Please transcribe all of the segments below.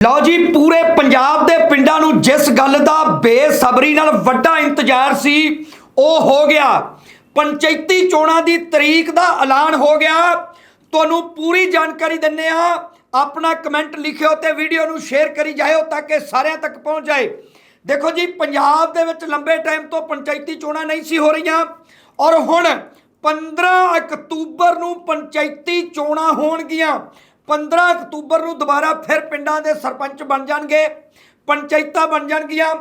ਲਓ ਜੀ, ਪੂਰੇ ਪੰਜਾਬ ਦੇ ਪਿੰਡਾਂ ਨੂੰ ਜਿਸ ਗੱਲ ਦਾ ਬੇਸਬਰੀ ਨਾਲ ਵੱਡਾ ਇੰਤਜ਼ਾਰ ਸੀ, ਉਹ ਹੋ ਗਿਆ। ਪੰਚਾਇਤੀ ਚੋਣਾਂ ਦੀ ਤਰੀਕ ਦਾ ਐਲਾਨ ਹੋ ਗਿਆ। ਤੁਹਾਨੂੰ ਪੂਰੀ ਜਾਣਕਾਰੀ ਦਿੰਨੇ ਆ ਆਪਣਾ ਕਮੈਂਟ ਲਿਖਿਓ ਤੇ ਵੀਡੀਓ ਨੂੰ ਸ਼ੇਅਰ ਕਰੀ ਜਾਇਓ ਤਾਂ ਕਿ ਸਾਰਿਆਂ ਤੱਕ ਪਹੁੰਚ ਜਾਏ। ਦੇਖੋ ਜੀ, ਪੰਜਾਬ ਦੇ ਵਿੱਚ ਲੰਬੇ ਟਾਈਮ ਤੋਂ ਪੰਚਾਇਤੀ ਚੋਣਾਂ ਨਹੀਂ ਸੀ ਹੋ ਰਹੀਆਂ। ਔਰ ਹੁਣ 15 ਅਕਤੂਬਰ ਨੂੰ ਪੰਚਾਇਤੀ ਚੋਣਾਂ ਹੋਣਗੀਆਂ। 15 ਅਕਤੂਬਰ ਨੂੰ ਦੁਬਾਰਾ ਫਿਰ ਪਿੰਡਾਂ ਦੇ ਸਰਪੰਚ ਬਣ ਜਾਣਗੇ, ਪੰਚਾਇਤਾਂ ਬਣ ਜਾਣਗੀਆਂ।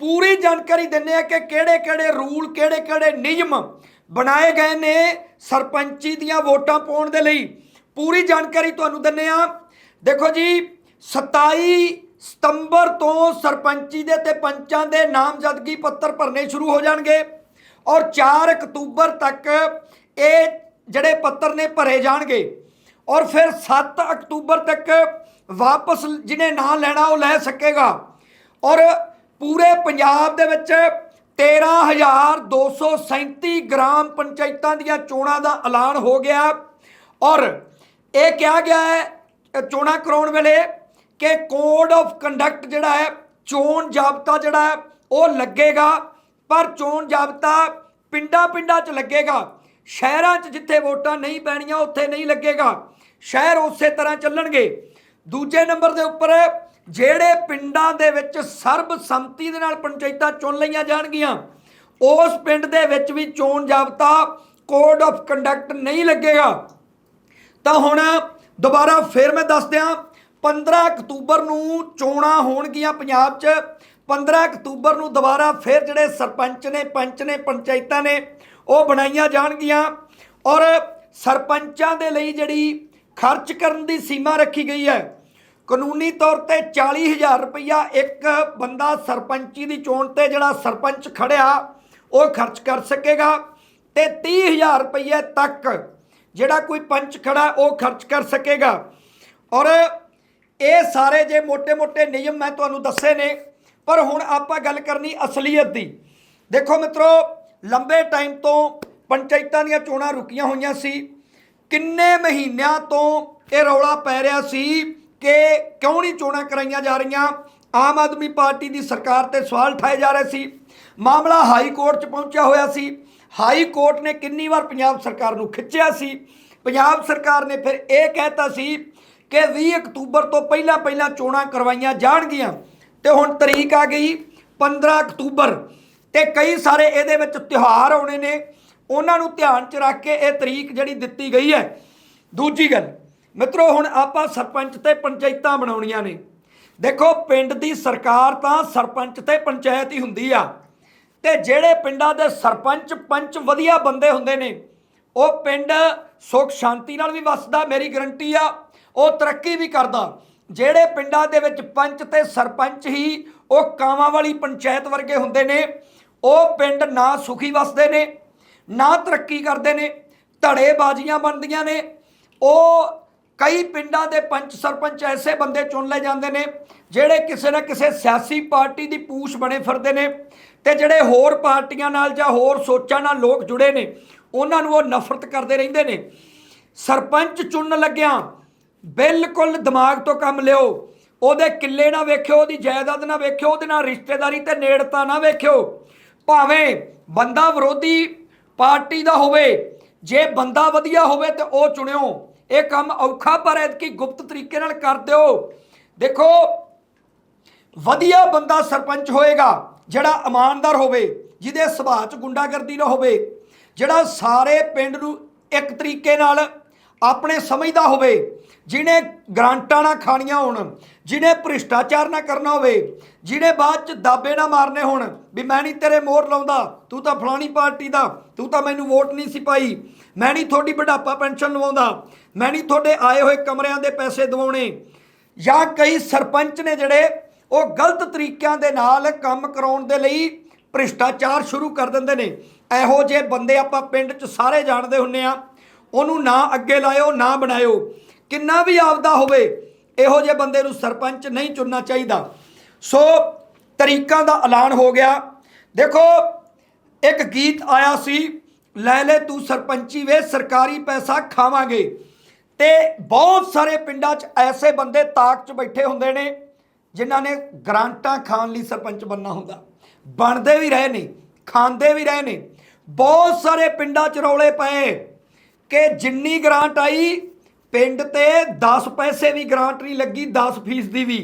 ਪੂਰੀ ਜਾਣਕਾਰੀ ਦਿੰਨੇ ਆ ਕਿ ਕਿਹੜੇ-ਕਿਹੜੇ ਰੂਲ, ਕਿਹੜੇ-ਕਿਹੜੇ ਨਿਯਮ ਬਣਾਏ ਗਏ ਨੇ ਸਰਪੰਚੀ ਦੀਆਂ ਵੋਟਾਂ ਪਾਉਣ ਦੇ ਲਈ। ਪੂਰੀ ਜਾਣਕਾਰੀ ਤੁਹਾਨੂੰ ਦਿੰਨੇ ਆ ਦੇਖੋ ਜੀ 27 ਸਤੰਬਰ ਤੋਂ ਸਰਪੰਚੀ ਦੇ ਤੇ ਪੰਚਾਂ ਦੇ ਨਾਮਜ਼ਦਗੀ ਪੱਤਰ ਭਰਨੇ ਸ਼ੁਰੂ ਹੋ ਜਾਣਗੇ ਔਰ 4 ਅਕਤੂਬਰ ਤੱਕ ਇਹ ਜਿਹੜੇ ਪੱਤਰ ਨੇ ਭਰੇ ਜਾਣਗੇ। ਔਰ ਫਿਰ 7 ਅਕਤੂਬਰ ਤੱਕ ਵਾਪਸ ਜਿਹਨੇ ਨਾਂ ਲੈਣਾ ਉਹ ਲੈ ਸਕੇਗਾ। ਔਰ ਪੂਰੇ ਪੰਜਾਬ ਦੇ ਵਿੱਚ 13237 ਗ੍ਰਾਮ ਪੰਚਾਇਤਾਂ ਦੀਆਂ ਚੋਣਾਂ ਦਾ ਐਲਾਨ ਹੋ ਗਿਆ। ਔਰ ਇਹ ਕਿਹਾ ਗਿਆ ਹੈ ਚੋਣਾਂ ਕਰਾਉਣ ਵੇਲੇ ਕਿ ਕੋਡ ਆਫ ਕੰਡਕਟ ਜਿਹੜਾ ਹੈ, ਚੋਣ ਜਾਬਤਾ ਜਿਹੜਾ ਹੈ, ਉਹ ਲੱਗੇਗਾ। ਪਰ ਚੋਣ ਜਾਬਤਾ ਪਿੰਡਾਂ ਪਿੰਡਾਂ 'ਚ ਲੱਗੇਗਾ। ਸ਼ਹਿਰਾਂ 'ਚ ਜਿੱਥੇ ਵੋਟਾਂ ਨਹੀਂ ਪੈਣੀਆਂ, ਉੱਥੇ ਨਹੀਂ ਲੱਗੇਗਾ। ਸ਼ਹਿਰ ਉਸੇ ਤਰ੍ਹਾਂ ਚੱਲਣਗੇ। ਦੂਜੇ ਨੰਬਰ ਦੇ ਉੱਪਰ ਜਿਹੜੇ ਪਿੰਡਾਂ ਦੇ ਵਿੱਚ ਸਰਬਸੰਮਤੀ ਦੇ ਨਾਲ ਪੰਚਾਇਤਾਂ ਚੁਣ ਲਈਆਂ ਜਾਣਗੀਆਂ, ਉਸ ਪਿੰਡ ਦੇ ਵਿੱਚ ਵੀ ਚੋਣ ਜਾਬਤਾ ਕੋਡ ਆਫ ਕੰਡਕਟ ਨਹੀਂ ਲੱਗੇਗਾ। ਤਾਂ ਹੁਣ ਦੁਬਾਰਾ ਫੇਰ ਮੈਂ ਦੱਸ ਦਿਆਂ 15 ਅਕਤੂਬਰ ਨੂੰ ਚੋਣਾਂ ਹੋਣਗੀਆਂ ਪੰਜਾਬ 'ਚ। 15 ਅਕਤੂਬਰ ਨੂੰ ਦੁਬਾਰਾ ਫਿਰ ਜਿਹੜੇ ਸਰਪੰਚ ਨੇ, ਪੰਚ ਨੇ, ਪੰਚਾਇਤਾਂ ਨੇ, ਉਹ ਬਣਾਈਆਂ ਜਾਣਗੀਆਂ। ਔਰ ਸਰਪੰਚਾਂ ਦੇ ਲਈ ਜਿਹੜੀ ਖਰਚ ਕਰਨ ਦੀ ਸੀਮਾ ਰੱਖੀ ਗਈ ਹੈ। ਕਾਨੂੰਨੀ ਤੌਰ ਤੇ 40000 ਰੁਪਇਆ ਇੱਕ ਬੰਦਾ ਸਰਪੰਚੀ ਦੀ ਚੋਣ ਤੇ ਜਿਹੜਾ ਸਰਪੰਚ ਖੜਿਆ, ਉਹ ਖਰਚ ਕਰ ਸਕੇਗਾ ਤੇ 30000 ਰੁਪਏ ਤੱਕ ਜਿਹੜਾ ਕੋਈ ਪੰਚ ਖੜਾ, ਉਹ ਖਰਚ ਕਰ ਸਕੇਗਾ। ਔਰ ਇਹ ਸਾਰੇ ਜੇ ਮੋٹے-ਮੋٹے ਨਿਯਮ ਮੈਂ ਤੁਹਾਨੂੰ ਦੱਸੇ ਨੇ, ਪਰ ਹੁਣ ਆਪਾਂ ਗੱਲ ਕਰਨੀ ਅਸਲੀਅਤ ਦੀ। ਦੇਖੋ ਮਿੱਤਰੋ, ਲੰਬੇ ਟਾਈਮ ਤੋਂ ਪੰਚਾਇਤਾਂ ਦੀਆਂ ਚੋਣਾਂ ਰੁਕੀਆਂ ਹੋਈਆਂ ਸੀ। ਕਿੰਨੇ ਮਹੀਨਿਆਂ ਤੋਂ ਇਹ ਰੌਲਾ ਪੈ ਰਿਹਾ ਸੀ ਕਿ ਕਿਉਂ ਨਹੀਂ ਚੋਣਾਂ ਕਰਾਈਆਂ ਜਾ ਰਹੀਆਂ? ਆਮ ਆਦਮੀ ਪਾਰਟੀ ਦੀ ਸਰਕਾਰ ਤੇ ਸਵਾਲ ਠਾਏ ਜਾ ਰਹੇ ਸੀ। ਮਾਮਲਾ ਹਾਈ ਕੋਰਟ 'ਚ ਪਹੁੰਚਿਆ ਹੋਇਆ ਸੀ। ਹਾਈ ਕੋਰਟ ਨੇ ਕਿੰਨੀ ਵਾਰ ਪੰਜਾਬ ਸਰਕਾਰ ਨੂੰ ਖਿੱਚਿਆ ਸੀ? ਪੰਜਾਬ ਸਰਕਾਰ ਨੇ ਫਿਰ ਇਹ ਕਹਿਤਾ ਸੀ ਕਿ 20 ਅਕਤੂਬਰ ਤੋਂ ਪਹਿਲਾਂ ਪਹਿਲਾਂ ਚੋਣਾਂ ਕਰਵਾਈਆਂ ਜਾਣਗੀਆਂ। ਤੇ ਹੁਣ ਤਰੀਕ ਆ ਗਈ 15 ਅਕਤੂਬਰ। ਤੇ ਕਈ ਸਾਰੇ ਇਹਦੇ ਵਿੱਚ ਤਿਉਹਾਰ ਆਉਣੇ ਨੇ। ਉਹਨਾਂ ਨੂੰ ਧਿਆਨ 'ਚ ਰੱਖ ਕੇ ਇਹ ਤਰੀਕ ਜਿਹੜੀ ਦਿੱਤੀ ਗਈ ਹੈ, ਦੂਜੀ ਗੱਲ, ਮਿੱਤਰੋ, ਹੁਣ ਆਪਾਂ ਸਰਪੰਚ ਤੇ ਪੰਚਾਇਤਾਂ ਬਣਾਉਣੀਆਂ ਨੇ। ਦੇਖੋ, ਪਿੰਡ ਦੀ ਸਰਕਾਰ ਤਾਂ ਸਰਪੰਚ ਤੇ ਪੰਚਾਇਤ ਹੀ ਹੁੰਦੀ ਆ। ਤੇ ਜਿਹੜੇ ਪਿੰਡਾਂ ਦੇ ਸਰਪੰਚ, ਪੰਚ ਵਧੀਆ ਬੰਦੇ ਹੁੰਦੇ ਨੇ, ਉਹ ਪਿੰਡ ਸੁਖ ਸ਼ਾਂਤੀ ਨਾਲ ਵੀ ਵਸਦਾ, ਮੇਰੀ ਗਰੰਟੀ ਆ, ਉਹ ਤਰੱਕੀ ਵੀ ਕਰਦਾ। ਜਿਹੜੇ ਪਿੰਡਾਂ ਦੇ ਵਿੱਚ ਪੰਚ ਤੇ ਸਰਪੰਚ ਹੀ, ਉਹ ਕਾਵਾਂ ਵਾਲੀ ਪੰਚਾਇਤ ਵਰਗੇ ਹੁੰਦੇ ਨੇ, ਉਹ ਪਿੰਡ ਨਾ ਸੁਖੀ ਵਸਦੇ ਨੇ ਨਾ ਤਰੱਕੀ ਕਰਦੇ ਨੇ, ਧੜੇਬਾਜ਼ੀਆਂ ਬਣਦੀਆਂ ਨੇ। ਉਹ ਕਈ ਪਿੰਡਾਂ ਦੇ ਪੰਚ ਸਰਪੰਚ ਐਸੇ ਬੰਦੇ ਚੁਣ ਲਏ ਜਾਂਦੇ ਨੇ, ਜਿਹੜੇ ਕਿਸੇ ਨਾ ਕਿਸੇ ਸਿਆਸੀ ਪਾਰਟੀ ਦੀ ਪੂਛ ਬਣੇ ਫਿਰਦੇ ਨੇ ਤੇ ਜਿਹੜੇ ਹੋਰ ਪਾਰਟੀਆਂ ਨਾਲ ਜਾਂ ਹੋਰ ਸੋਚਾਂ ਨਾਲ ਲੋਕ ਜੁੜੇ ਨੇ, ਉਹਨਾਂ ਨੂੰ ਉਹ ਨਫ਼ਰਤ ਕਰਦੇ ਰਹਿੰਦੇ ਨੇ। ਸਰਪੰਚ ਚੁਣਨ ਲੱਗਿਆਂ ਬਿਲਕੁਲ ਦਿਮਾਗ ਤੋਂ ਕੰਮ ਲਿਓ, ਉਹਦੇ ਕਿੱਲੇ ਨਾ ਵੇਖਿਓ, ਉਹਦੀ ਜਾਇਦਾਦ ਨਾ ਵੇਖਿਓ, ਉਹਦੇ ਨਾਲ ਰਿਸ਼ਤੇਦਾਰੀ ਤੇ ਨੇੜਤਾ ਨਾ ਵੇਖਿਓ। ਭਾਵੇਂ ਬੰਦਾ ਵਿਰੋਧੀ ਪਾਰਟੀ ਦਾ ਹੋਵੇ, ਜੇ ਬੰਦਾ ਵਧੀਆ ਹੋਵੇ ਤੇ ਉਹ ਚੁਣਿਓ। ਇਹ ਕੰਮ ਔਖਾ ਪਰ ਐਤਕੀ ਗੁਪਤ ਤਰੀਕੇ ਨਾਲ ਕਰ ਦਿਓ। ਦੇਖੋ, ਵਧੀਆ ਬੰਦਾ ਸਰਪੰਚ ਹੋਏਗਾ, ਜਿਹੜਾ ਇਮਾਨਦਾਰ ਹੋਵੇ, ਜਿਹਦੇ ਸੁਭਾਅ 'ਚ ਗੁੰਡਾਗਰਦੀ ਨਾ ਹੋਵੇ, ਜਿਹੜਾ ਸਾਰੇ ਪਿੰਡ ਨੂੰ ਇੱਕ ਤਰੀਕੇ ਨਾਲ ਆਪਣੇ ਸਮਝਦਾ ਹੋਵੇ, ਜਿਹਨੇ ਗ੍ਰਾਂਟਾਂ ਨਾ ਖਾਣੀਆਂ ਹੋਣ, ਜਿਹਨੇ ਭ੍ਰਿਸ਼ਟਾਚਾਰ ਨਾ ਕਰਨਾ ਹੋਵੇ, ਜਿਹਨੇ ਬਾਅਦ ਚ ਦਾਬੇ ਨਾ ਮਾਰਨੇ ਹੋਣ ਵੀ ਮੈਂ ਨਹੀਂ ਤੇਰੇ ਮੋਹਰ ਲਾਉਂਦਾ, ਤੂੰ ਤਾਂ ਫਲਾਣੀ ਪਾਰਟੀ ਦਾ, ਤੂੰ ਤਾਂ ਮੈਨੂੰ ਵੋਟ ਨਹੀਂ ਸੀ ਪਾਈ, ਮੈਂ ਨਹੀਂ ਤੁਹਾਡੀ ਬੁਢਾਪਾ ਪੈਨਸ਼ਨ ਲਵਾਉਂਦਾ, ਮੈਂ ਨਹੀਂ ਤੁਹਾਡੇ ਆਏ ਹੋਏ ਕਮਰਿਆਂ ਦੇ ਪੈਸੇ ਦਿਵਾਉਣੇ। ਜਾਂ ਕਈ ਸਰਪੰਚ ਨੇ ਜਿਹੜੇ ਉਹ ਗਲਤ ਤਰੀਕਿਆਂ ਦੇ ਨਾਲ ਕੰਮ ਕਰਾਉਣ ਦੇ ਲਈ ਭ੍ਰਿਸ਼ਟਾਚਾਰ ਸ਼ੁਰੂ ਕਰ ਦਿੰਦੇ ਨੇ। ਇਹੋ ਜਿਹੇ ਬੰਦੇ ਆਪਾਂ ਪਿੰਡ 'ਚ ਸਾਰੇ ਜਾਣਦੇ ਹੁੰਨੇ ਆ। ਉਹਨੂੰ ਨਾ ਅੱਗੇ ਲਾਇਓ, ਨਾ ਬਣਾਇਓ। ਕਿੰਨਾ ਵੀ ਆਪਦਾ ਹੋਵੇ, ਇਹੋ ਜਿਹੇ ਬੰਦੇ ਨੂੰ ਸਰਪੰਚ ਨਹੀਂ ਚੁਣਨਾ ਚਾਹੀਦਾ। ਸੋ ਤਰੀਕਾਂ ਦਾ ਐਲਾਨ ਹੋ ਗਿਆ। ਦੇਖੋ, ਇੱਕ ਗੀਤ ਆਇਆ ਸੀ, ਲੈ ਲੈ ਤੂੰ ਸਰਪੰਚੀ ਵੇ, ਸਰਕਾਰੀ ਪੈਸਾ ਖਾਵਾਂਗੇ। ਤੇ ਬਹੁਤ ਸਾਰੇ ਪਿੰਡਾਂ 'ਚ ਐਸੇ ਬੰਦੇ ਤਾਕ 'ਚ ਬੈਠੇ ਹੁੰਦੇ ਨੇ, ਜਿਨ੍ਹਾਂ ਨੇ ਗ੍ਰਾਂਟਾਂ ਖਾਣ ਲਈ ਸਰਪੰਚ ਬੰਨਾ ਹੁੰਦਾ। ਬਣਦੇ ਵੀ ਰਹੇ ਨੇ, ਖਾਂਦੇ ਵੀ ਰਹੇ ਨੇ। ਬਹੁਤ ਸਾਰੇ ਪਿੰਡਾਂ ਚ ਰੌਲੇ ਪਏ ਕਿ ਜਿੰਨੀ ਗ੍ਰਾਂਟ ਆਈ ਪਿੰਡ ਤੇ 10 ਪੈਸੇ ਵੀ ਗ੍ਰਾਂਟ ਨਹੀਂ ਲੱਗੀ 10 ਫੀਸ ਦੀ ਵੀ।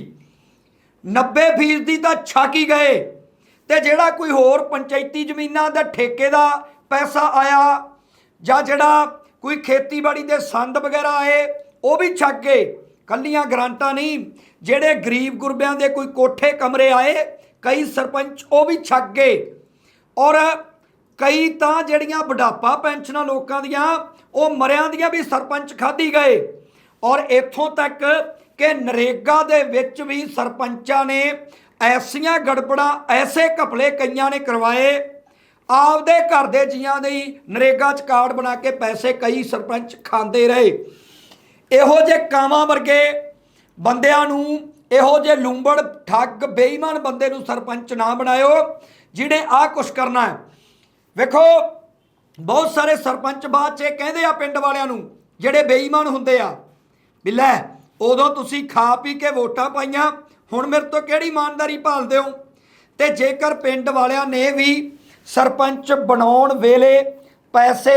90 ਫੀਸ ਦੀ ਤਾਂ ਛੱਕ ਹੀ ਗਏ ਤੇ ਜਿਹੜਾ ਕੋਈ ਹੋਰ ਪੰਚਾਇਤੀ ਜ਼ਮੀਨਾਂ ਦਾ ਠੇਕੇ ਦਾ ਪੈਸਾ ਆਇਆ ਜਾਂ ਜਿਹੜਾ ਕੋਈ ਖੇਤੀਬਾੜੀ ਦੇ ਸੰਦ ਵਗੈਰਾ ਆਏ, ਉਹ ਵੀ ਛੱਕ ਗਏ। ਕੱਲੀਆਂ ਗ੍ਰਾਂਟਾਂ ਨਹੀਂ, ਜਿਹੜੇ ਗਰੀਬ ਗੁਰਬਿਆਂ ਦੇ ਕੋਈ ਕੋਠੇ ਕਮਰੇ ਆਏ, ਕਈ ਸਰਪੰਚ ਉਹ ਵੀ ਛੱਕ ਗਏ। ਔਰ ਕਈ ਤਾਂ ਜਿਹੜੀਆਂ ਬੁਢਾਪਾ ਪੈਨਸ਼ਨਾਂ ਲੋਕਾਂ ਦੀਆਂ ਉਹ ਮਰਿਆਂ ਦੀਆਂ ਵੀ ਸਰਪੰਚ ਖਾਧੀ ਗਏ। ਔਰ ਇੱਥੋਂ ਤੱਕ ਕਿ ਨਰੇਗਾ ਦੇ ਵਿੱਚ ਵੀ ਸਰਪੰਚਾਂ ਨੇ ਐਸੀਆਂ ਗੜਬੜਾਂ, ਐਸੇ ਘਪਲੇ ਕਈਆਂ ਨੇ ਕਰਵਾਏ। ਆਪਦੇ ਘਰ ਦੇ ਜੀਆਂ ਦੇ ਨਰੇਗਾ ਚ ਕਾਰਡ ਬਣਾ ਕੇ ਪੈਸੇ ਕਈ ਸਰਪੰਚ ਖਾਂਦੇ ਰਹੇ। ਇਹੋ ਜੇ ਕਾਵਾਂ ਵਰਗੇ ਬੰਦਿਆਂ ਨੂੰ, ਇਹੋ ਜੇ ਲੂੰਬੜ, ਠੱਗ, ਬੇਈਮਾਨ ਬੰਦੇ ਨੂੰ ਸਰਪੰਚ ਨਾ ਬਣਾਇਓ ਜਿਹੜੇ ਆਹ ਕੁਛ ਕਰਨਾ ਹੈ। ਵੇਖੋ ਬਹੁਤ ਸਾਰੇ ਸਰਪੰਚ ਬਾਅਦ ਚ ਇਹ ਕਹਿੰਦੇ ਆ ਪਿੰਡ ਵਾਲਿਆਂ ਨੂੰ, ਜਿਹੜੇ ਬੇਈਮਾਨ ਹੁੰਦੇ ਆ, ਵੀ ਲੈ, ਉਦੋਂ ਤੁਸੀਂ ਖਾ ਪੀ ਕੇ ਵੋਟਾਂ ਪਾਈਆਂ, ਹੁਣ ਮੇਰੇ ਤੋਂ ਕਿਹੜੀ ਇਮਾਨਦਾਰੀ ਭਾਲਦੇ ਹੋ? ਤੇ ਜੇਕਰ ਪਿੰਡ ਵਾਲਿਆਂ ਨੇ ਵੀ ਸਰਪੰਚ ਬਣਾਉਣ ਵੇਲੇ ਪੈਸੇ,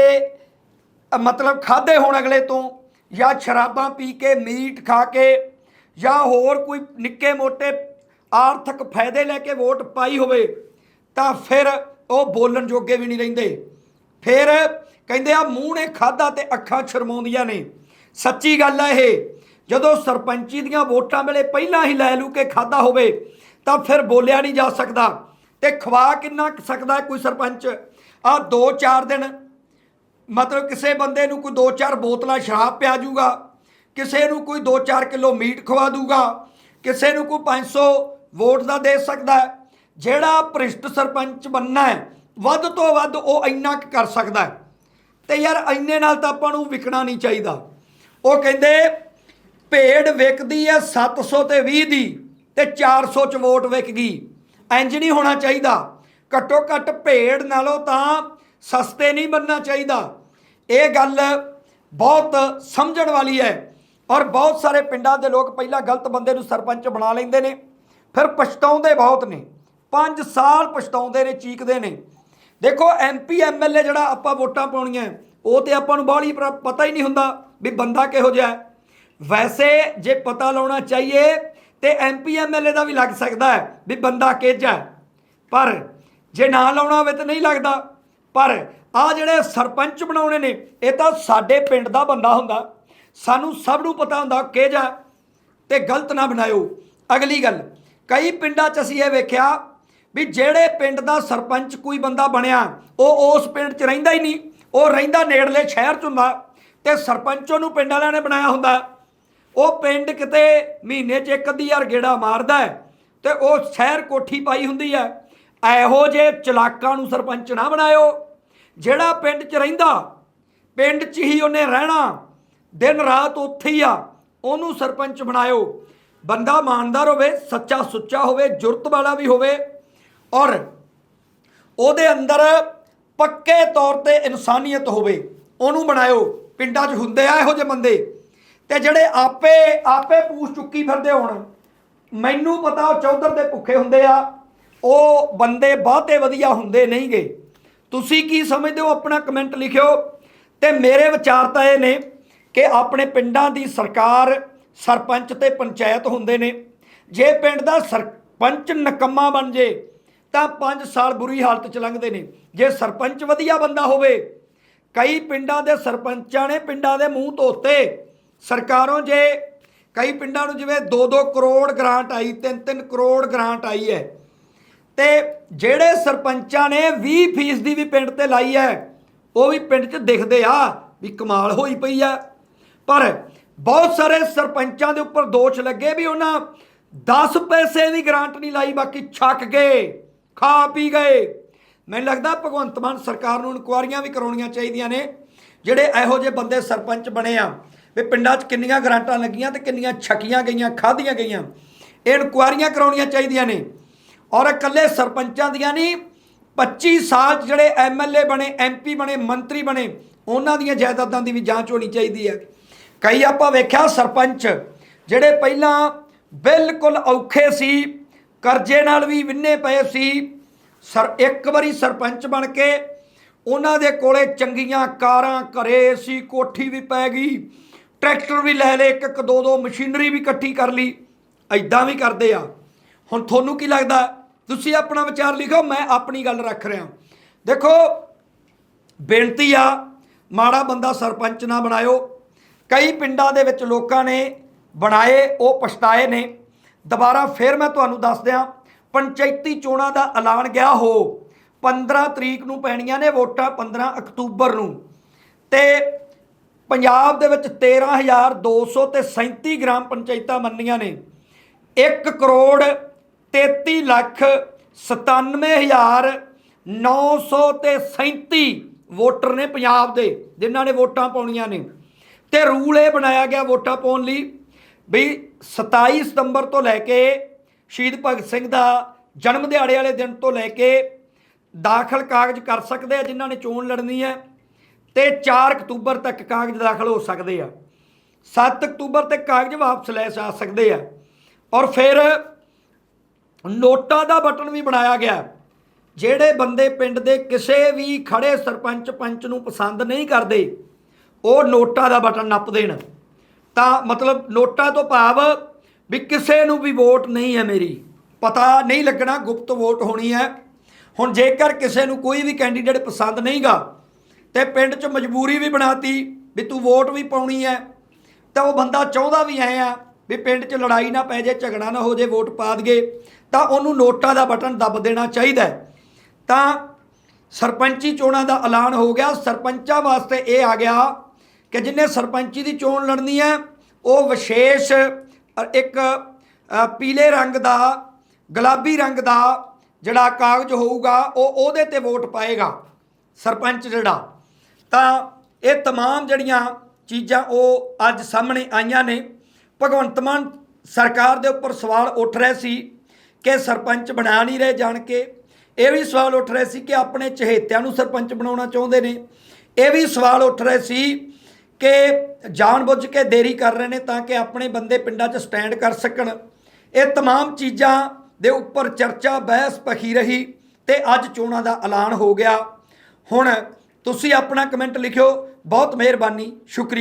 ਮਤਲਬ ਖਾਦੇ ਹੋਣ ਅਗਲੇ ਤੋਂ, ਜਾਂ ਸ਼ਰਾਬਾਂ ਪੀ ਕੇ ਮੀਟ ਖਾ ਕੇ, ਜਾਂ ਹੋਰ ਕੋਈ ਨਿੱਕੇ ਮੋਟੇ ਆਰਥਿਕ ਫਾਇਦੇ ਲੈ ਕੇ ਵੋਟ ਪਾਈ ਹੋਵੇ, ਤਾਂ ਫਿਰ ਉਹ ਬੋਲਣ ਜੋਗੇ ਵੀ ਨਹੀਂ ਰਹਿੰਦੇ। ਫਿਰ ਕਹਿੰਦੇ ਆ ਮੂੰਹ ਨੇ ਖਾਦਾ ਤੇ ਅੱਖਾਂ ਸ਼ਰਮਾਉਂਦੀਆਂ ਨੇ। ਸੱਚੀ ਗੱਲ ਹੈ ਇਹ, ਜਦੋਂ ਸਰਪੰਚੀ ਦੀਆਂ ਵੋਟਾਂ ਵੇਲੇ ਪਹਿਲਾਂ ਹੀ ਲੈ ਲੂ ਕੇ ਖਾਦਾ ਹੋਵੇ, ਤਾਂ ਫਿਰ ਬੋਲਿਆ ਨਹੀਂ ਜਾ ਸਕਦਾ। ਤੇ ਖਵਾ ਕਿੰਨਾ ਸਕਦਾ ਕੋਈ ਸਰਪੰਚ? ਆ 2-4 ਦਿਨ, ਮਤਲਬ ਕਿਸੇ ਬੰਦੇ ਨੂੰ ਕੋਈ 2-4 ਬੋਤਲਾਂ ਸ਼ਰਾਬ ਪਿਆ ਜੂਗਾ, ਕਿਸੇ ਨੂੰ ਕੋਈ 2-4 ਕਿਲੋ ਮੀਟ ਖਵਾ ਦੂਗਾ, ਕਿਸੇ ਨੂੰ ਕੋਈ 500 ਵੋਟ ਦਾ ਦੇ ਸਕਦਾ ਜਿਹੜਾ ਭ੍ਰਿਸ਼ਟ ਸਰਪੰਚ ਬੰਨਾ ਹੈ ਵੱਧ ਤੋਂ ਵੱਧ ਉਹ ਇੰਨਾ ਕੁ ਕਰ ਸਕਦਾ ਹੈ। ਤੇ ਯਾਰ ਇੰਨੇ ਨਾਲ ਤਾਂ ਆਪਾਂ ਨੂੰ ਵਿਕਣਾ ਨਹੀਂ ਚਾਹੀਦਾ। ਉਹ ਕਹਿੰਦੇ, ਭੇਡ ਵਿਕਦੀ ਹੈ 700 ਤੇ 20 ਦੀ ਤੇ 400 ਚ ਵੋਟ ਵਿਕ ਗਈ। ਇੰਜ ਨਹੀਂ ਹੋਣਾ ਚਾਹੀਦਾ। ਘੱਟੋ ਘੱਟ ਭੇਡ ਨਾਲੋਂ ਤਾਂ ਸਸਤੇ ਨਹੀਂ ਬੰਨਣਾ ਚਾਹੀਦਾ। ਇਹ ਗੱਲ ਬਹੁਤ ਸਮਝਣ ਵਾਲੀ ਹੈ ਔਰ ਬਹੁਤ ਸਾਰੇ ਪਿੰਡਾਂ ਦੇ ਲੋਕ ਪਹਿਲਾਂ ਗਲਤ ਬੰਦੇ ਨੂੰ ਸਰਪੰਚ ਬਣਾ ਲੈਂਦੇ ਨੇ, ਫਿਰ ਪਛਤਾਉਂਦੇ ਬਹੁਤ ਨੇ। 5 ਸਾਲ ਪਛਤਾਉਂਦੇ ਨੇ, ਚੀਕਦੇ ਨੇ। ਦੇਖੋ ਐਮਪੀ ਐਮਐਲਏ ਜਿਹੜਾ ਆਪਾਂ ਵੋਟਾਂ ਪਾਉਣੀਆਂ, ਉਹ ਤੇ ਆਪਾਂ ਨੂੰ ਬਾਹਲੀ ਪਰ- ਪਤਾ ਹੀ ਨਹੀਂ ਹੁੰਦਾ ਵੀ ਬੰਦਾ ਕਿਹੋ ਜਿਹਾ ਹੈ। ਵੈਸੇ ਜੇ ਪਤਾ ਲਾਉਣਾ ਚਾਹੀਏ ਤੇ ਐਮਪੀ ਐਮਐਲਏ ਦਾ ਵੀ ਲੱਗ ਸਕਦਾ ਹੈ ਵੀ ਬੰਦਾ ਕਿਹਜਾ ਹੈ। ਪਰ ਜੇ ਨਾ ਲਾਉਣਾ ਹੋਵੇ ਤਾਂ ਨਹੀਂ ਲੱਗਦਾ। ਪਰ ਆ ਜਿਹੜੇ ਸਰਪੰਚ ਬਣਾਉਣੇ ਨੇ, ਇਹ ਤਾਂ ਸਾਡੇ ਪਿੰਡ ਦਾ ਬੰਦਾ ਹੁੰਦਾ। ਸਾਨੂੰ ਸਭ ਨੂੰ ਪਤਾ ਹੁੰਦਾ ਕਿਹਜਾ ਤੇ ਗਲਤ ਨਾ ਬਣਾਇਓ। ਅਗਲੀ ਗੱਲ, ਕਈ ਪਿੰਡਾਂ 'ਚ ਅਸੀਂ ਇਹ ਵੇਖਿਆ ਵੀ ਜਿਹੜੇ ਪਿੰਡ ਦਾ ਸਰਪੰਚ ਕੋਈ ਬੰਦਾ ਬਣਿਆ, ਉਹ ਉਸ ਪਿੰਡ 'ਚ ਰਹਿੰਦਾ ਹੀ ਨਹੀਂ। ਉਹ ਰਹਿੰਦਾ ਨੇੜਲੇ ਸ਼ਹਿਰ 'ਚ ਹੁੰਦਾ ਤੇ ਸਰਪੰਚ ਉਹਨੂੰ ਪਿੰਡ ਵਾਲਿਆਂ ਨੇ ਬਣਾਇਆ ਹੁੰਦਾ। ਉਹ ਪਿੰਡ ਕਿਤੇ ਮਹੀਨੇ 'ਚ ਇੱਕ ਅੱਧੀ ਯਾਰ ਗੇੜਾ ਮਾਰਦਾ ਹੈ ਤੇ ਉਹ ਸ਼ਹਿਰ ਕੋਠੀ ਪਾਈ ਹੁੰਦੀ ਹੈ। ਇਹੋ ਜੇ ਚਲਾਕਾਂ ਨੂੰ ਸਰਪੰਚ ਨਾ ਬਣਾਇਓ। ਜਿਹੜਾ ਪਿੰਡ 'ਚ ਰਹਿੰਦਾ, ਪਿੰਡ 'ਚ ਹੀ ਉਹਨੇ ਰਹਿਣਾ। ਦਿਨ ਰਾਤ ਉੱਥੇ ਹੀ ਆ, ਉਹਨੂੰ ਸਰਪੰਚ ਬਣਾਇਓ। ਬੰਦਾ ਇਮਾਨਦਾਰ ਹੋਵੇ, ਸੱਚਾ ਸੁੱਚਾ ਹੋਵੇ, ਜੁਰਤ ਵਾਲਾ ਵੀ ਹੋਵੇ ਔਰ ਉਹਦੇ ਅੰਦਰ ਪੱਕੇ ਤੌਰ ਤੇ ਇਨਸਾਨੀਅਤ ਹੋਵੇ, ਉਹਨੂੰ ਬਣਾਇਓ। ਪਿੰਡਾਂ 'ਚ ਹੁੰਦੇ ਆ ਇਹੋ ਜਿਹੇ ਬੰਦੇ। ਤੇ ਜਿਹੜੇ ਆਪੇ ਆਪੇ ਪੂਛ ਚੁੱਕੀ ਫਿਰਦੇ ਹੋਣ, ਮੈਨੂੰ ਪਤਾ ਉਹ ਚੌਧਰ ਦੇ ਭੁੱਖੇ ਹੁੰਦੇ ਆ, ਉਹ ਬੰਦੇ ਬਹੁਤੇ ਵਧੀਆ ਹੁੰਦੇ ਨਹੀਂਗੇ। ਤੁਸੀਂ ਕੀ ਸਮਝਦੇ ਹੋ? ਆਪਣਾ ਕਮੈਂਟ ਲਿਖਿਓ। ਤੇ ਮੇਰੇ ਵਿਚਾਰ ਤਾਂ ਇਹ ਨੇ ਕਿ ਆਪਣੇ ਪਿੰਡਾਂ ਦੀ ਸਰਕਾਰ ਸਰਪੰਚ ਤੇ ਪੰਚਾਇਤ ਹੁੰਦੇ ਨੇ। ਜੇ ਪਿੰਡ ਦਾ ਸਰਪੰਚ ਨਕੰਮਾ ਬਣ ਜੇ ਤਾਂ 5 ਸਾਲ ਬੁਰੀ ਹਾਲਤ ਚ ਲੰਘਦੇ ਨੇ। ਜੇ ਸਰਪੰਚ ਵਧੀਆ ਬੰਦਾ ਹੋਵੇ, ਕਈ ਪਿੰਡਾਂ ਦੇ ਸਰਪੰਚਾਂ ਨੇ ਪਿੰਡਾਂ ਦੇ ਮੂੰਹ ਧੋਤੇ। ਸਰਕਾਰੋਂ ਜੇ ਕਈ ਪਿੰਡਾਂ ਨੂੰ ਜਿਵੇਂ 2-2 ਕਰੋੜ ਗ੍ਰਾਂਟ ਆਈ 3-3 ਕਰੋੜ ਗ੍ਰਾਂਟ ਆਈ ਹੈ, ਤੇ ਜਿਹੜੇ ਸਰਪੰਚਾਂ ਨੇ 20 ਫੀਸ ਦੀ ਵੀ ਪਿੰਡ ਤੇ ਲਾਈ ਹੈ, ਉਹ ਵੀ ਪਿੰਡ 'ਚ ਦਿਖਦੇ ਆ ਵੀ ਕਮਾਲ ਹੋਈ ਪਈ ਆ। ਪਰ ਬਹੁਤ ਸਾਰੇ ਸਰਪੰਚਾਂ ਦੇ ਉੱਪਰ ਦੋਸ਼ ਲੱਗੇ ਵੀ ਉਹਨਾਂ 10 ਪੈਸੇ ਦੀ ਗ੍ਰਾਂਟ ਨਹੀਂ ਲਾਈ, ਬਾਕੀ ਛੱਕ ਗਏ। ਖਾ ਪੀ ਗਏ। ਮੈਨੂੰ ਲੱਗਦਾ ਭਗਵੰਤ ਮਾਨ ਸਰਕਾਰ ਨੂੰ ਇਨਕੁਆਰੀਆਂ ਵੀ ਕਰਾਉਣੀਆਂ ਚਾਹੀਦੀਆਂ ਨੇ, ਜਿਹੜੇ ਇਹੋ ਜਿਹੇ ਬੰਦੇ ਸਰਪੰਚ ਬਣੇ ਆ, ਵੀ ਪਿੰਡਾਂ 'ਚ ਕਿੰਨੀਆਂ ਗਰਾਂਟਾਂ ਲੱਗੀਆਂ ਤੇ ਕਿੰਨੀਆਂ ਛਕੀਆਂ ਗਈਆਂ, ਖਾਧੀਆਂ ਗਈਆਂ। ਇਹ ਇਨਕੁਆਰੀਆਂ ਕਰਾਉਣੀਆਂ ਚਾਹੀਦੀਆਂ ਨੇ। ਔਰ ਇਕੱਲੇ ਸਰਪੰਚਾਂ ਦੀਆਂ ਨਹੀਂ 25 ਸਾਲ 'ਚ ਜਿਹੜੇ ਐਮਐਲਏ ਬਣੇ ਐਮਪੀ ਬਣੇ, ਮੰਤਰੀ ਬਣੇ, ਉਹਨਾਂ ਦੀਆਂ ਜਾਇਦਾਦਾਂ ਦੀ ਵੀ ਜਾਂਚ ਹੋਣੀ ਚਾਹੀਦੀ ਹੈ। ਕਈ ਆਪਾਂ ਵੇਖਿਆ ਸਰਪੰਚ ਜਿਹੜੇ ਪਹਿਲਾਂ ਬਿਲਕੁਲ ਔਖੇ ਸੀ ਕਰਜ਼ੇ ਨਾਲ ਵੀ ਵਿੰਨੇ ਪਏ ਸੀ। ਸਰ, ਇੱਕ ਵਾਰੀ ਸਰਪੰਚ ਬਣ ਕੇ ਉਹਨਾਂ ਦੇ ਕੋਲੇ ਚੰਗੀਆਂ ਕਾਰਾਂ ਘਰੇ ਸੀ, ਕੋਠੀ ਵੀ ਪੈ ਗਈ। ਟਰੈਕਟਰ ਵੀ ਲੈ ਲਏ, ਇੱਕ ਇੱਕ, ਦੋ ਦੋ ਮਸ਼ੀਨਰੀ ਵੀ ਇਕੱਠੀ ਕਰ ਲਈ। ਐਦਾਂ ਵੀ ਕਰਦੇ ਆ। ਹੁਣ ਤੁਹਾਨੂੰ ਕੀ ਲੱਗਦਾ? ਤੁਸੀਂ ਆਪਣਾ ਵਿਚਾਰ ਲਿਖੋ, ਮੈਂ ਆਪਣੀ ਗੱਲ ਰੱਖ ਰਿਹਾ। ਦੇਖੋ, ਬੇਨਤੀ ਆ, ਮਾੜਾ ਬੰਦਾ ਸਰਪੰਚ ਨਾ ਬਣਾਇਓ। ਕਈ ਪਿੰਡਾਂ ਦੇ ਵਿੱਚ ਲੋਕਾਂ ਨੇ ਬਣਾਏ, ਉਹ ਪਛਤਾਏ ਨੇ। ਦੁਬਾਰਾ ਫਿਰ ਮੈਂ ਤੁਹਾਨੂੰ ਦੱਸ ਦਿਆਂ ਪੰਚਾਇਤੀ ਚੋਣਾਂ ਦਾ ਐਲਾਨ ਗਿਆ ਹੋ। 15 ਤਰੀਕ ਨੂੰ ਪੈਣੀਆਂ ਨੇ ਵੋਟਾਂ 15 ਅਕਤੂਬਰ ਨੂੰ। ਤੇ ਪੰਜਾਬ ਦੇ ਵਿੱਚ 13200 ਤੇ 37 ਗ੍ਰਾਮ ਪੰਚਾਇਤਾਂ ਮੰਨੀਆਂ ਨੇ। 1 ਕਰੋੜ 33 ਲੱਖ 97900 ਤੇ 37 ਵੋਟਰ ਨੇ ਪੰਜਾਬ ਦੇ, ਜਿਨ੍ਹਾਂ ਨੇ ਵੋਟਾਂ ਪਾਉਣੀਆਂ ਨੇ। ਤੇ ਰੂਲ ਇਹ ਬਣਾਇਆ ਗਿਆ ਵੋਟਾਂ ਪਾਉਣ ਲਈ ਵੀ 27 ਸਤੰਬਰ ਤੋਂ ਲੈ ਕੇ ਸ਼ਹੀਦ ਭਗਤ ਸਿੰਘ ਦਾ ਜਨਮ ਦਿਹਾੜੇ ਵਾਲੇ ਦਿਨ ਤੋਂ ਲੈ ਕੇ ਦਾਖਲ ਕਾਗਜ਼ ਕਰ ਸਕਦੇ ਆ ਜਿਨ੍ਹਾਂ ਨੇ ਚੋਣ ਲੜਨੀ ਹੈ ਤੇ 4 ਅਕਤੂਬਰ ਤੱਕ ਕਾਗਜ਼ ਦਾਖਲ ਹੋ ਸਕਦੇ ਆ। 7 ਅਕਤੂਬਰ ਤੱਕ ਕਾਗਜ਼ ਵਾਪਸ ਲੈ ਜਾ ਸਕਦੇ ਆ। ਔਰ ਫਿਰ ਨੋਟਾਂ ਦਾ ਬਟਨ ਵੀ ਬਣਾਇਆ ਗਿਆ। ਜਿਹੜੇ ਬੰਦੇ ਪਿੰਡ ਦੇ ਕਿਸੇ ਵੀ ਖੜੇ ਸਰਪੰਚ ਪੰਚ ਨੂੰ ਪਸੰਦ ਨਹੀਂ ਕਰਦੇ, ਉਹ ਨੋਟਾਂ ਦਾ ਬਟਨ ਨੱਪ ਦੇਣ। ਤਾਂ ਮਤਲਬ ਨੋਟਾਂ ਤੋਂ ਭਾਵ ਵੀ ਕਿਸੇ ਨੂੰ ਵੀ ਵੋਟ ਨਹੀਂ ਹੈ ਮੇਰੀ। ਪਤਾ ਨਹੀਂ ਲੱਗਣਾ ਗੁਪਤ ਵੋਟ ਹੋਣੀ ਹੈ। ਹੁਣ ਜੇਕਰ ਕਿਸੇ ਨੂੰ ਕੋਈ ਵੀ ਕੈਂਡੀਡੇਟ ਪਸੰਦ ਨਹੀਂਗਾ ਤੇ ਪਿੰਡ 'ਚ ਮਜਬੂਰੀ ਵੀ ਬਣਾਤੀ ਵੀ ਤੂੰ ਵੋਟ ਵੀ ਪਾਉਣੀ ਹੈ, ਤਾਂ ਉਹ ਬੰਦਾ ਚਾਹੁੰਦਾ ਵੀ ਐ ਆ ਵੀ ਪਿੰਡ 'ਚ ਲੜਾਈ ਨਾ ਪੈ ਜੇ, ਝਗੜਾ ਨਾ ਹੋ ਜੇ, ਵੋਟ ਪਾ ਦਗੇ ਤਾਂ ਉਹਨੂੰ ਨੋਟਾਂ ਦਾ ਬਟਨ ਦੱਬ ਦੇਣਾ ਚਾਹੀਦਾ ਤਾਂ ਸਰਪੰਚੀ ਚੋਣਾਂ ਦਾ ਐਲਾਨ ਹੋ ਗਿਆ। ਸਰਪੰਚਾਂ ਵਾਸਤੇ ਇਹ ਆ ਗਿਆ ਕਿ ਜਿਨੇ ਸਰਪੰਚੀ ਦੀ ਚੋਣ ਲੜਨੀ ਹੈ ਉਹ ਵਿਸ਼ੇਸ਼ ਅ, ਇੱਕ ਅ, ਪੀਲੇ ਰੰਗ ਦਾ ਗੁਲਾਬੀ ਰੰਗ ਦਾ ਜਿਹੜਾ ਕਾਗਜ਼ ਹੋਊਗਾ ਉਹ ਉਹਦੇ ਤੇ ਵੋਟ ਪਾਏਗਾ ਸਰਪੰਚ ਜਿਹੜਾ ਤਾਂ ਇਹ तमाम ਜਿਹੜੀਆਂ ਚੀਜ਼ਾਂ ਉਹ ਅੱਜ ਸਾਹਮਣੇ ਆਈਆਂ ਨੇ ਭਗਵੰਤ ਮਾਨ ਸਰਕਾਰ ਦੇ ਉੱਪਰ ਸਵਾਲ ਉੱਠ ਰਹੇ ਸੀ ਕਿ ਸਰਪੰਚ ਬਣਾ ਨਹੀਂ ਰਹੇ ਜਾਣ ਕੇ ਇਹ ਵੀ ਸਵਾਲ ਉੱਠ ਰਹੇ ਸੀ ਕਿ ਆਪਣੇ ਚਹੇਤਿਆਂ ਨੂੰ ਸਰਪੰਚ ਬਣਾਉਣਾ ਚਾਹੁੰਦੇ ਨੇ ਇਹ ਵੀ ਸਵਾਲ ਉੱਠ ਰਹੇ ਸੀ ਕਿ ਜਾਣਬੁੱਝ ਕੇ ਦੇਰੀ ਕਰ ਰਹੇ ਨੇ ਤਾਂ ਕਿ ਆਪਣੇ ਬੰਦੇ ਪਿੰਡਾਂ 'ਚ ਸਟੈਂਡ ਕਰ ਸਕਣ ਇਹ तमाम ਚੀਜ਼ਾਂ ਦੇ ਉੱਪਰ ਚਰਚਾ ਬਹਿਸ ਪਖੀ ਰਹੀ ਤੇ ਅੱਜ ਚੋਣਾਂ ਦਾ ਐਲਾਨ ਹੋ ਗਿਆ ਹੁਣ ਤੁਸੀਂ ਆਪਣਾ ਕਮੈਂਟ ਲਿਖਿਓ ਬਹੁਤ ਮਿਹਰਬਾਨੀ ਸ਼ੁਕਰੀਆ